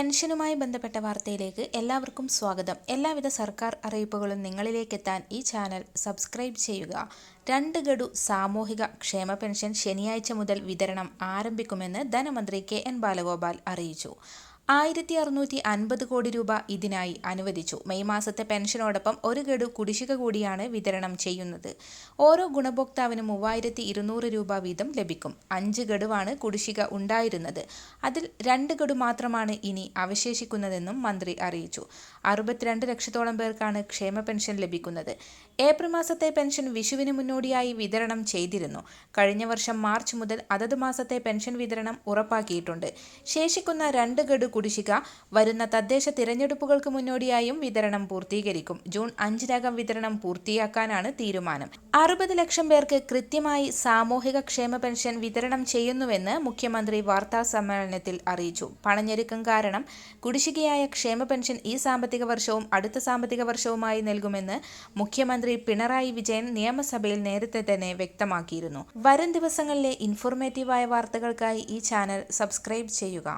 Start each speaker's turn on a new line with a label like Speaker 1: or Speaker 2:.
Speaker 1: പെൻഷനുമായി ബന്ധപ്പെട്ട വാർത്തയിലേക്ക് എല്ലാവർക്കും സ്വാഗതം. എല്ലാവിധ സർക്കാർ അറിയിപ്പുകളും നിങ്ങളിലേക്ക് എത്താൻ ഈ ചാനൽ സബ്സ്ക്രൈബ് ചെയ്യുക. രണ്ട് ഗഡു സാമൂഹിക ക്ഷേമ പെൻഷൻ ശനിയാഴ്ച മുതൽ വിതരണം ആരംഭിക്കുമെന്ന് ധനമന്ത്രി കെ എൻ ബാലഗോപാൽ അറിയിച്ചു. ആയിരത്തി അറുന്നൂറ്റി അൻപത് കോടി രൂപ ഇതിനായി അനുവദിച്ചു. മെയ് മാസത്തെ പെൻഷനോടൊപ്പം ഒരു ഗഡു കുടിശ്ശിക കൂടിയാണ് വിതരണം ചെയ്യുന്നത്. ഓരോ ഗുണഭോക്താവിനും മൂവായിരത്തി ഇരുന്നൂറ് രൂപ വീതം ലഭിക്കും. അഞ്ച് ഗഡുവാണ് കുടിശ്ശിക ഉണ്ടായിരുന്നത്. അതിൽ രണ്ട് ഗഡു മാത്രമാണ് ഇനി അവശേഷിക്കുന്നതെന്നും മന്ത്രി അറിയിച്ചു. അറുപത്തിരണ്ട് ലക്ഷത്തോളം പേർക്കാണ് ക്ഷേമ പെൻഷൻ ലഭിക്കുന്നത്. ഏപ്രിൽ മാസത്തെ പെൻഷൻ വിഷുവിന് മുന്നോടിയായി വിതരണം ചെയ്തിരുന്നു. കഴിഞ്ഞ വർഷം മാർച്ച് മുതൽ അതത് മാസത്തെ പെൻഷൻ വിതരണം ഉറപ്പാക്കിയിട്ടുണ്ട്. ശേഷിക്കുന്ന രണ്ട് ഗഡു കുടിശ്ശിക വരുന്ന തദ്ദേശ തിരഞ്ഞെടുപ്പുകൾക്ക് മുന്നോടിയായും വിതരണം പൂർത്തീകരിക്കും. ജൂൺ അഞ്ചിനകം വിതരണം പൂർത്തിയാക്കാനാണ് തീരുമാനം. അറുപത് ലക്ഷം പേർക്ക് കൃത്യമായി സാമൂഹിക ക്ഷേമ പെൻഷൻ വിതരണം ചെയ്യുന്നുവെന്ന് മുഖ്യമന്ത്രി വാർത്താ സമ്മേളനത്തിൽ അറിയിച്ചു. പണഞ്ഞൊരുക്കം കാരണം കുടിശ്ശികയായ ക്ഷേമ പെൻഷൻ ഈ സാമ്പത്തിക വർഷവും അടുത്ത സാമ്പത്തിക വർഷവുമായി നൽകുമെന്ന് മുഖ്യമന്ത്രി പിണറായി വിജയൻ നിയമസഭയിൽ നേരത്തെ തന്നെ വ്യക്തമാക്കിയിരുന്നു. വരും ദിവസങ്ങളിലെ ഇൻഫോർമേറ്റീവായ വാർത്തകൾക്കായി ഈ ചാനൽ സബ്സ്ക്രൈബ് ചെയ്യുക.